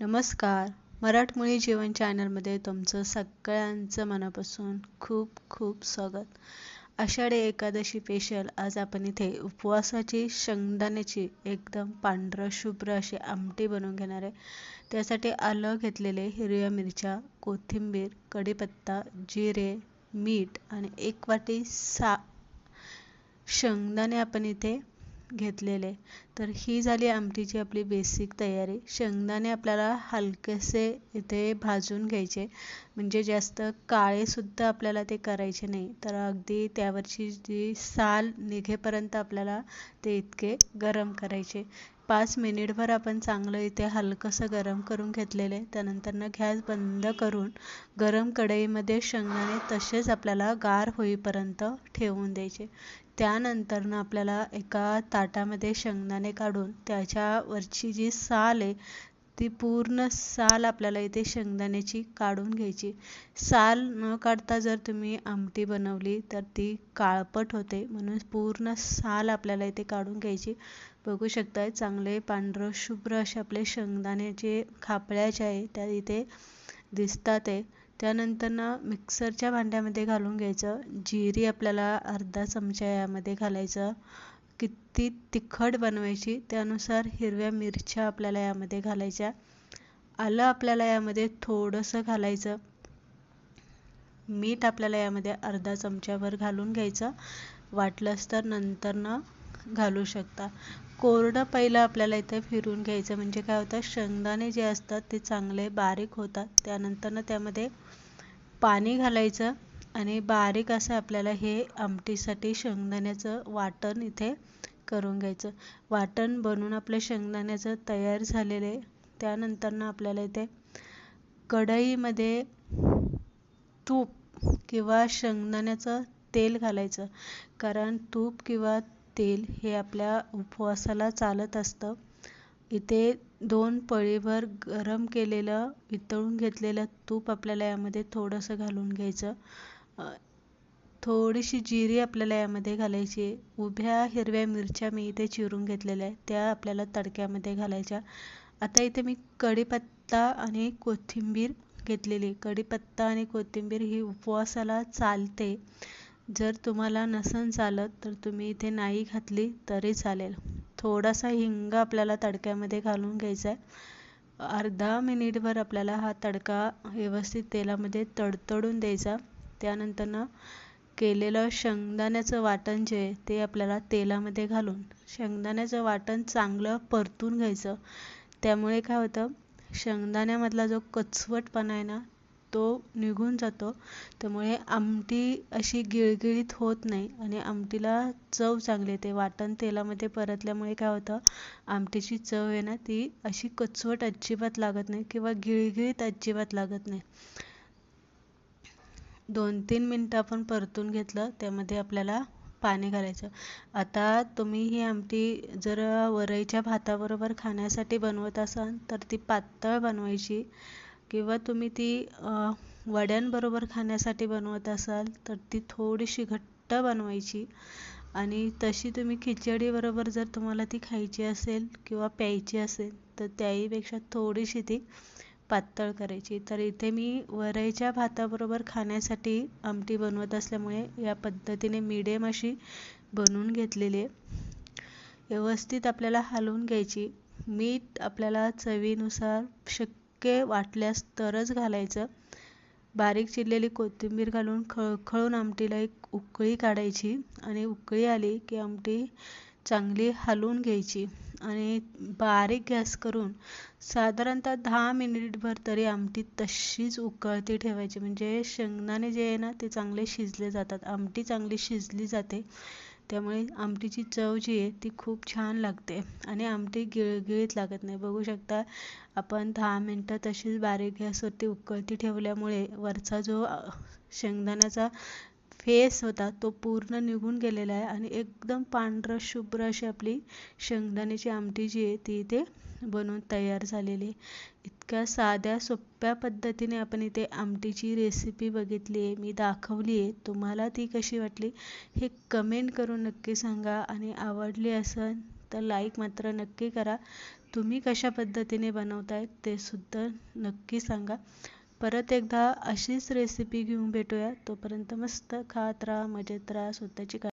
नमस्कार. मराठमोळी जेवण चॅनलमध्ये तुमचं सगळ्यांचं मनापासून खूप खूप स्वागत. आषाढी एकादशी स्पेशल आज आपण इथे उपवासाची शेंगदाण्याची एकदम पांढरं शुभ्र अशी आमटी बनवून घेणार आहे. त्यासाठी आलं घेतलेले हिरव्या मिरच्या कोथिंबीर कढीपत्ता जिरे मीठ आणि एक वाटी सा शेंगदाणे आपण इथे घेतलेले. तर ही झाली आमटीची आपली बेसिक तयारी. शेंगदाणे आपल्याला हलकेसे इथे भाजून घ्यायचे. म्हणजे जास्त काळेसुद्धा आपल्याला ते करायचे नाही. तर अगदी त्यावरची जी साल निघेपर्यंत आपल्याला ते इतके गरम करायचे. पाच मिनिटभर आपण चांगलं इथे हलकंसं गरम करून घेतलेले. त्यानंतरनं गॅस बंद करून गरम कढईमध्ये शेंगदाणे तसेच आपल्याला गार होईपर्यंत ठेवून द्यायचे. त्यानंतरनं आपल्याला एका ताटामध्ये शेंगदाणे काढून त्याच्यावरची जी साल आहे ती पूर्ण साल आपल्याला इथे शेंगदाण्याची काढून घ्यायची. साल न काढता जर तुम्ही आमटी बनवली तर ती काळपट होते. म्हणून पूर्ण साल आपल्याला इथे काढून घ्यायची. बघू शकताय चांगले पांढरं शुभ्र असे आपले शेंगदाण्याचे खापळ्या ज्या आहे त्या इथे दिसतात आहे. त्यानंतर मिक्सरच्या भांड्यामध्ये घालून घ्यायचं. जिरी आपल्याला अर्धा चमचा यामध्ये घालायचं. किती तिखट बनवायची त्यानुसार हिरव्या मिरच्या आपल्याला यामध्ये घालायच्या. आलं आपल्याला यामध्ये थोडंसं घालायचं. मीठ आपल्याला यामध्ये अर्धा चमच्याभर घालून घ्यायचं. वाटलंच तर नंतरनं घालू शकता. कोरडं पहिलं आपल्याला इथे फिरून घ्यायचं म्हणजे काय होतं? शेंगदाणे जे असतात ते चांगले बारीक होतात. त्यानंतरनं त्यामध्ये पाणी घालायचं आणि बारीक असं आपल्याला हे आमटीसाठी शेंगदाण्याचं वाटण इथे करून घ्यायचं. वाटण बनवून आपलं शेंगदाण्याचं तयार झालेले त्यानंतरनं आपल्याला इथे कढईमध्ये तूप किंवा शेंगदाण्याचं तेल घालायचं. कारण तूप किंवा तेल हे आपल्या उपवासाला चालत असतं. इथे दोन पळीभर गरम केलेलं वितळून घेतलेलं तूप आपल्याला यामध्ये थोडंसं घालून घ्यायचं. थोडीशी जिरी आपल्याला यामध्ये घालायची. उभ्या हिरव्या मिरच्या मी इथे चिरून घेतलेल्या आहेत. त्या आपल्याला तडक्यामध्ये घालायच्या. आता इथे मी कढीपत्ता आणि कोथिंबीर घेतलेली. कढीपत्ता आणि कोथिंबीर ही उपवासाला चालते. जर तुम्हाला नसन चालत तर तुम्ही इथे नाही घातली तरी चालेल. थोडासा हिंग आपल्याला तडक्यामध्ये घालून घ्यायचा आहे अर्धा मिनिटभर आपल्याला हा तडका व्यवस्थित तेलामध्ये तडतडून द्यायचा. त्यानंतरनं केलेलं शेंगदाण्याचं वाटण जे आहे ते आपल्याला तेलामध्ये घालून शेंगदाण्याचं वाटण चांगलं परतून घ्यायचं. त्यामुळे काय होतं शेंगदाण्यामधला जो कचवटपणा आहे ना तो निघून जातो. त्यामुळे आमटी अशी गिळगिळीत होत नाही आणि आमटीला चव चांगली येते. वाटण तेलामध्ये परतल्यामुळे काय होतं आमटीची चव आहे ना ती अशी कचवट अजिबात लागत नाही किंवा गिळगिळीत अजिबात लागत नाही. दोन तीन मिनटं आपण परतून घेतलं त्यामध्ये आपल्याला पाणी घालायचं. आता तुम्ही ही आमटी जर वरईच्या भाताबरोबर खाण्यासाठी बनवत असाल तर ती पातळ बनवायची. किंवा तुम्ही ती वड्यांबरोबर खाण्यासाठी बनवत असाल तर ती थोडीशी घट्ट बनवायची. आणि तशी तुम्ही खिचडीबरोबर जर तुम्हाला ती खायची असेल किंवा प्यायची असेल तर त्याहीपेक्षा थोडीशी ती पातळ करायची. तर इथे मी वरईच्या भाताबरोबर खाण्यासाठी आमटी बनवत असल्यामुळे या पद्धतीने मिडियम अशी बनवून घेतलेली आहे. व्यवस्थित आपल्याला हलवून घ्यायची. मीठ आपल्याला चवीनुसार शक्य वाटल्यास तरच घालायचं. बारीक चिरलेली कोथिंबीर घालून खळखळून आमटीला एक उकळी काढायची आणि उकळी आली की आमटी चांगली हलवून घ्यायची आणि बारीक गॅस करून साधारणतः दहा मिनिटभर तरी आमटी तशीच उकळती ठेवायची. म्हणजे शेंगदाणे जे आहे ना ते चांगले शिजले जातात. आमटी चांगली शिजली जाते. त्यामुळे आमटीची चव जी आहे ती खूप छान लागते. आणि आमटी गिळगिळीत लागत नाही. बघू शकता आपण दहा मिनटं तशीच बारीक गॅसवरती उकळती ठेवल्यामुळे वरचा जो शेंगदाण्याचा फेस होता तो पूर्ण निघून गेलेला आहे आणि एकदम पांढरं शुभ्र अशी आपली शेंगदाण्याची आमटी जी आहे ती इथे बनवून तयार झालेली आहे. इतक्या साध्या सोप्या पद्धतीने आपण इथे आमटीची रेसिपी बघितली आहे मी दाखवली आहे. तुम्हाला ती कशी वाटली हे कमेंट करून नक्की सांगा आणि आवडली असेल तर लाईक मात्र नक्की करा. तुम्ही कशा पद्धतीने बनवताय ते सुद्धा नक्की सांगा. परत एकदा अशीच रेसिपी घेऊन भेटूया. तोपर्यंत मस्त खात राहा मजेत राहा स्वतःची का